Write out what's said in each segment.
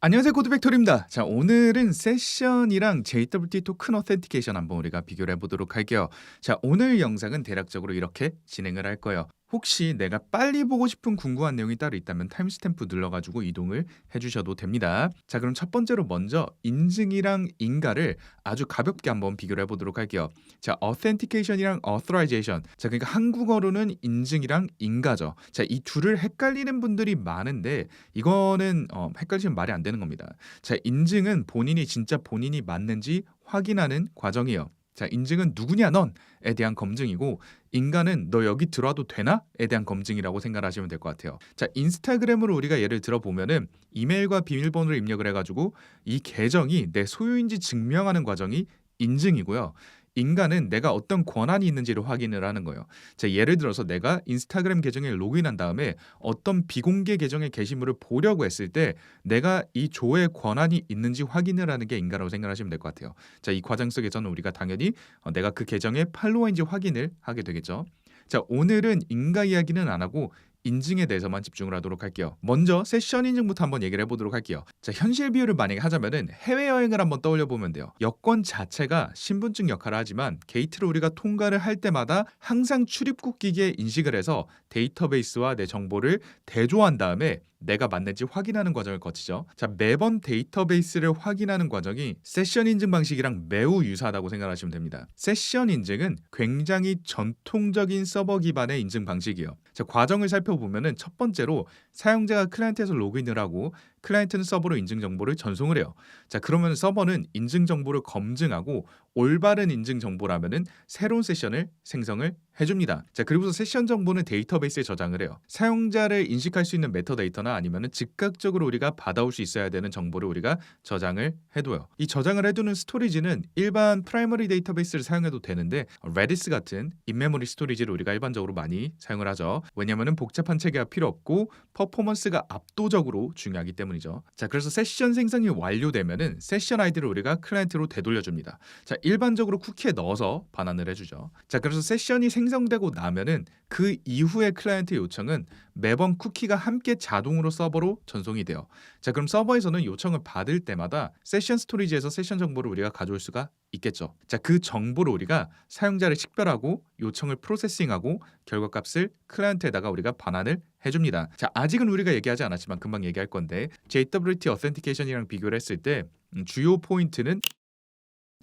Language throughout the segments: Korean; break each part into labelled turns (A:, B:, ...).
A: 안녕하세요 코드팩토리입니다. 자 오늘은 세션이랑 JWT 토큰 어센티케이션 한번 우리가 비교를 해보도록 할게요. 자 오늘 영상은 대략적으로 이렇게 진행을 할 거예요. 혹시 내가 빨리 보고 싶은 궁금한 내용이 따로 있다면 타임스탬프 눌러가지고 이동을 해주셔도 됩니다. 자 그럼 첫 번째로 먼저 인증이랑 인가를 아주 가볍게 한번 비교를 해보도록 할게요. 자 authentication이랑 authorization 자 그러니까 한국어로는 인증이랑 인가죠. 자 이 둘을 헷갈리는 분들이 많은데 이거는 어, 헷갈리시면 말이 안 되는 겁니다. 자 인증은 본인이 진짜 본인이 맞는지 확인하는 과정이에요. 자, 인증은 누구냐 넌에 대한 검증이고 인간은 너 여기 들어와도 되나에 대한 검증이라고 생각하시면 될 것 같아요. 자, 인스타그램으로 우리가 예를 들어 보면은 이메일과 비밀번호를 입력을 해 가지고 이 계정이 내 소유인지 증명하는 과정이 인증이고요. 인간은 내가 어떤 권한이 있는지를 확인을 하는 거예요. 자, 예를 들어서 내가 인스타그램 계정에 로그인한 다음에 어떤 비공개 계정의 게시물을 보려고 했을 때 내가 이 조의 권한이 있는지 확인을 하는 게 인간이라고 생각하시면 될 것 같아요. 자, 이 과정 속에서는 우리가 당연히 어, 내가 그 계정의 팔로워인지 확인을 하게 되겠죠. 자, 오늘은 인가 이야기는 안 하고 인증에 대해서만 집중을 하도록 할게요. 먼저 세션 인증부터 한번 얘기를 해보도록 할게요. 자, 현실 비유를 만약에 하자면은 해외여행을 한번 떠올려 보면 돼요. 여권 자체가 신분증 역할을 하지만 게이트를 우리가 통과를 할 때마다 항상 출입국 기기에 인식을 해서 데이터베이스와 내 정보를 대조한 다음에 내가 맞는지 확인하는 과정을 거치죠. 자, 매번 데이터베이스를 확인하는 과정이 세션 인증 방식이랑 매우 유사하다고 생각하시면 됩니다. 세션 인증은 굉장히 전통적인 서버 기반의 인증 방식이에요. 자, 과정을 살펴 보면은 첫 번째로 사용자가 클라이언트에서 로그인을 하고 클라이언트는 서버로 인증 정보를 전송을 해요. 자, 그러면 서버는 인증 정보를 검증하고 올바른 인증 정보라면은 새로운 세션을 생성을 해줍니다. 자, 그리고서 세션 정보는 데이터베이스에 저장을 해요. 사용자를 인식할 수 있는 메타데이터나 아니면은 즉각적으로 우리가 받아올 수 있어야 되는 정보를 우리가 저장을 해둬요. 이 저장을 해두는 스토리지는 일반 프라이머리 데이터베이스를 사용해도 되는데 레디스 같은 인메모리 스토리지를 우리가 일반적으로 많이 사용을 하죠. 왜냐면은 복잡한 체계가 필요 없고 퍼포먼스가 압도적으로 중요하기 때문이죠. 자, 그래서 세션 생성이 완료되면은 세션 아이디를 우리가 클라이언트로 되돌려줍니다. 자, 일반적으로 쿠키에 넣어서 반환을 해주죠. 자, 그래서 세션이 생성되고 나면은 그 이후의 클라이언트 요청은 매번 쿠키가 함께 자동으로 서버로 전송이 돼요. 자, 그럼 서버에서는 요청을 받을 때마다 세션 스토리지에서 세션 정보를 우리가 가져올 수가 있겠죠. 자, 그 정보를 우리가 사용자를 식별하고 요청을 프로세싱하고 결과값을 클라이언트에다가 우리가 반환을 해줍니다. 자, 아직은 우리가 얘기하지 않았지만 금방 얘기할 건데 JWT 어센티케이션이랑 비교를 했을 때 음, 주요 포인트는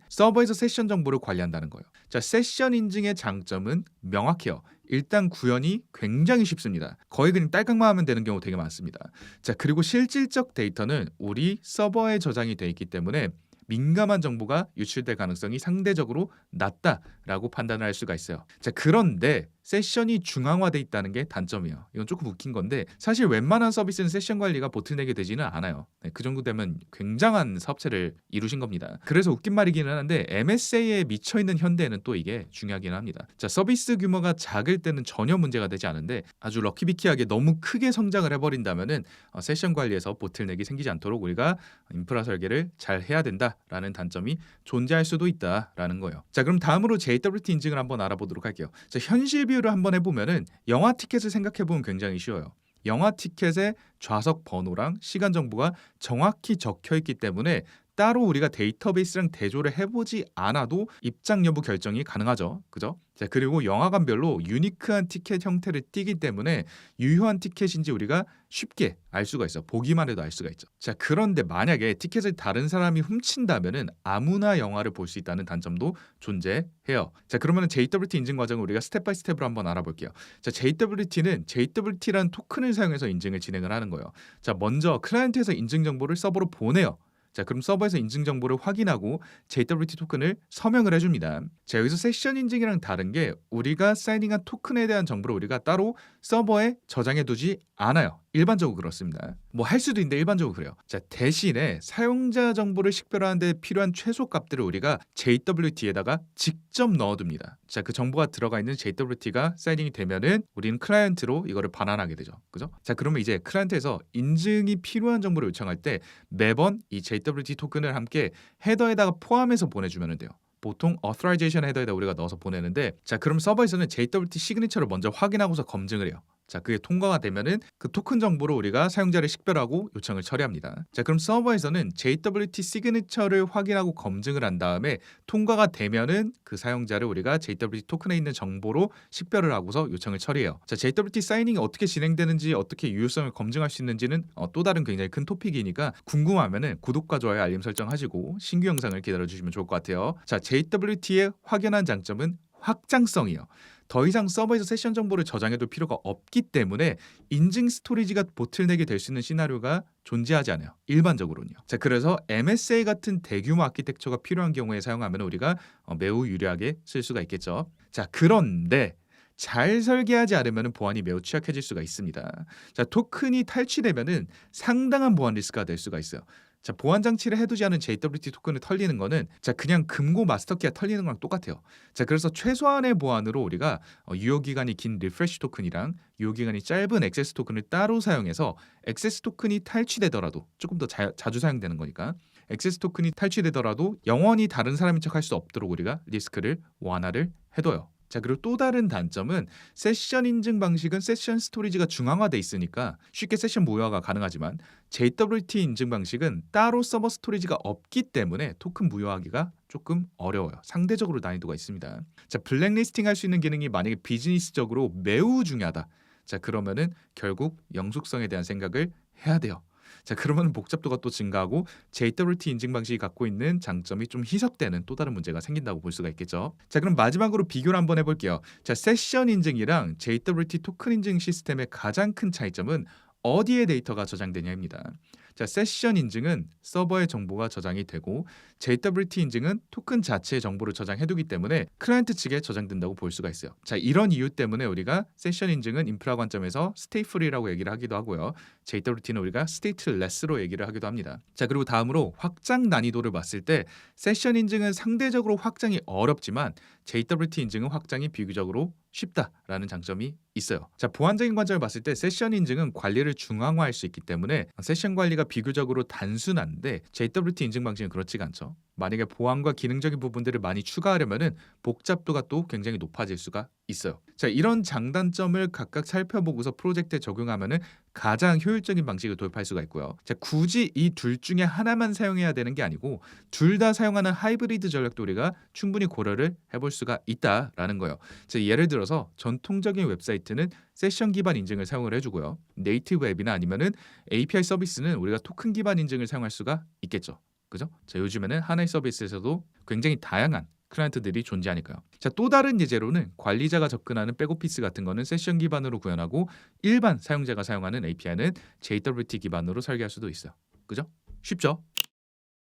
A: 서버에서 세션 정보를 관리한다는 거예요. 자, 세션 인증의 장점은 명확해요. 일단 구현이 굉장히 쉽습니다. 거의 그냥 딸깍만 하면 되는 경우 되게 많습니다. 자, 그리고 실질적 데이터는 우리 서버에 저장이 돼 있기 때문에 민감한 정보가 유출될 가능성이 상대적으로 낮다라고 판단을 할 수가 있어요. 자, 그런데 세션이 중앙화돼 있다는 게 단점이에요. 이건 조금 웃긴 건데 사실 웬만한 서비스는 세션 관리가 보트내게 되지는 않아요. 네, 그 정도 되면 굉장한 사업체를 이루신 겁니다. 그래서 웃긴 말이기는 한데 MSA에 미쳐 있는 현대에는 또 이게 중요하기는 합니다. 자, 서비스 규모가 작을 때는 전혀 문제가 되지 않은데 아주 럭키비키하게 너무 크게 성장을 해버린다면은 어, 세션 관리에서 보틀넥이 생기지 않도록 우리가 인프라 설계를 잘 해야 된다라는 단점이 존재할 수도 있다라는 거예요. 자, 그럼 다음으로 JWT 인증을 한번 알아보도록 할게요. 자, 현실 비율을 한번 해보면은 영화 티켓을 생각해 보면 굉장히 쉬워요. 영화 티켓의 좌석 번호랑 시간 정보가 정확히 적혀 있기 때문에 따로 우리가 데이터베이스랑 대조를 해보지 않아도 입장 여부 결정이 가능하죠. 그죠? 자, 그리고 영화관별로 유니크한 티켓 형태를 띠기 때문에 유효한 티켓인지 우리가 쉽게 알 수가 있어. 보기만 해도 알 수가 있죠. 자, 그런데 만약에 티켓을 다른 사람이 훔친다면은 아무나 영화를 볼 수 있다는 단점도 존재해요. 자, 그러면은 JWT 인증 과정을 우리가 스텝 바이 스텝으로 한번 알아볼게요. 자, JWT는 JWT라는 토큰을 사용해서 인증을 진행을 하는 거예요. 자, 먼저 클라이언트에서 인증 정보를 서버로 보내요. 자, 그럼 서버에서 인증 정보를 확인하고 JWT 토큰을 서명을 해줍니다. 자, 여기서 세션 인증이랑 다른 게 우리가 사이닝한 토큰에 대한 정보를 우리가 따로 서버에 저장해두지 않아요. 일반적으로 그렇습니다. 뭐 할 수도 있는데 일반적으로 그래요. 자, 대신에 사용자 정보를 식별하는 데 필요한 최소 값들을 우리가 JWT에다가 직접 넣어둡니다. 자, 그 정보가 들어가 있는 JWT가 사이닝이 되면은 우리는 클라이언트로 이거를 반환하게 되죠. 그죠? 자, 그러면 이제 클라이언트에서 인증이 필요한 정보를 요청할 때 매번 이 JWT 토큰을 함께 헤더에다가 포함해서 보내주면 돼요. 보통 authorization 헤더에다 우리가 넣어서 보내는데 자 그럼 서버에서는 JWT 시그니처를 먼저 확인하고서 검증을 해요. 자, 그게 통과가 되면은 그 토큰 정보로 우리가 사용자를 식별하고 요청을 처리합니다. 자, 그럼 서버에서는 JWT 시그니처를 확인하고 검증을 한 다음에 통과가 되면은 그 사용자를 우리가 JWT 토큰에 있는 정보로 식별을 하고서 요청을 처리해요. 자, JWT 사이닝이 어떻게 진행되는지 어떻게 유효성을 검증할 수 있는지는 어, 또 다른 굉장히 큰 토픽이니까 궁금하면은 구독과 좋아요 알림 설정하시고 신규 영상을 기다려 주시면 좋을 것 같아요. 자, JWT의 확연한 장점은 확장성이요. 더 이상 서버에서 세션 정보를 저장해둘 필요가 없기 때문에 인증 스토리지가 보틀넥이 될 수 있는 시나리오가 존재하지 않아요. 일반적으로는요. 자, 그래서 MSA 같은 대규모 아키텍처가 필요한 경우에 사용하면 우리가 어, 매우 유리하게 쓸 수가 있겠죠. 자, 그런데 잘 설계하지 않으면 보안이 매우 취약해질 수가 있습니다. 자, 토큰이 탈취되면은 상당한 보안 리스크가 될 수가 있어요. 자, 보안 장치를 해두지 않은 JWT 토큰을 털리는 거는 자 그냥 금고 마스터키가 털리는 거랑 똑같아요. 자, 그래서 최소한의 보안으로 우리가 어, 유효 기간이 긴 리프레시 토큰이랑 유효 기간이 짧은 액세스 토큰을 따로 사용해서 액세스 토큰이 탈취되더라도 조금 더 자, 자주 사용되는 거니까 액세스 토큰이 탈취되더라도 영원히 다른 사람인 척 할 수 없도록 우리가 리스크를 완화를 해둬요. 자 그리고 또 다른 단점은 세션 인증 방식은 세션 스토리지가 중앙화돼 있으니까 쉽게 세션 무효화가 가능하지만 JWT 인증 방식은 따로 서버 스토리지가 없기 때문에 토큰 무효화하기가 조금 어려워요. 상대적으로 난이도가 있습니다. 자 블랙리스팅 할 수 있는 기능이 만약에 비즈니스적으로 매우 중요하다. 자 그러면은 결국 영속성에 대한 생각을 해야 돼요. 자 그러면 복잡도가 또 증가하고 JWT 인증 방식이 갖고 있는 장점이 좀 희석되는 또 다른 문제가 생긴다고 볼 수가 있겠죠. 자 그럼 마지막으로 비교를 한번 해볼게요. 자 세션 인증이랑 JWT 토큰 인증 시스템의 가장 큰 차이점은 어디에 데이터가 저장되냐입니다. 자 세션 인증은 서버의 정보가 저장이 되고 JWT 인증은 토큰 자체의 정보를 저장해두기 때문에 클라이언트 측에 저장된다고 볼 수가 있어요. 자 이런 이유 때문에 우리가 세션 인증은 인프라 관점에서 스테이프리라고 얘기를 하기도 하고요. JWT는 우리가 스테이트레스로 얘기를 하기도 합니다. 자 그리고 다음으로 확장 난이도를 봤을 때 세션 인증은 상대적으로 확장이 어렵지만 JWT 인증은 확장이 비교적으로 쉽다라는 장점이 있어요. 자 보안적인 관점을 봤을 때 세션 인증은 관리를 중앙화할 수 있기 때문에 세션 관리가 비교적으로 단순한데 JWT 인증 방식은 그렇지가 않죠. 만약에 보안과 기능적인 부분들을 많이 추가하려면은 복잡도가 또 굉장히 높아질 수가 있어요. 자 이런 장단점을 각각 살펴보고서 프로젝트에 적용하면은 가장 효율적인 방식을 도입할 수가 있고요. 자 굳이 이 둘 중에 하나만 사용해야 되는 게 아니고 둘 다 사용하는 하이브리드 전략도 우리가 충분히 고려를 해볼 수가 있다라는 거예요. 자 예를 들어서 전통적인 웹사이트는 세션 기반 인증을 사용을 해주고요. 네이티브 앱이나 아니면은 API 서비스는 우리가 토큰 기반 인증을 사용할 수가 있겠죠. 그죠? 자 요즘에는 하나의 서비스에서도 굉장히 다양한 클라이언트들이 존재하니까요. 자, 또 다른 예제로는 관리자가 접근하는 백오피스 같은 거는 세션 기반으로 구현하고 일반 사용자가 사용하는 API는 JWT 기반으로 설계할 수도 있어요. 그죠? 쉽죠?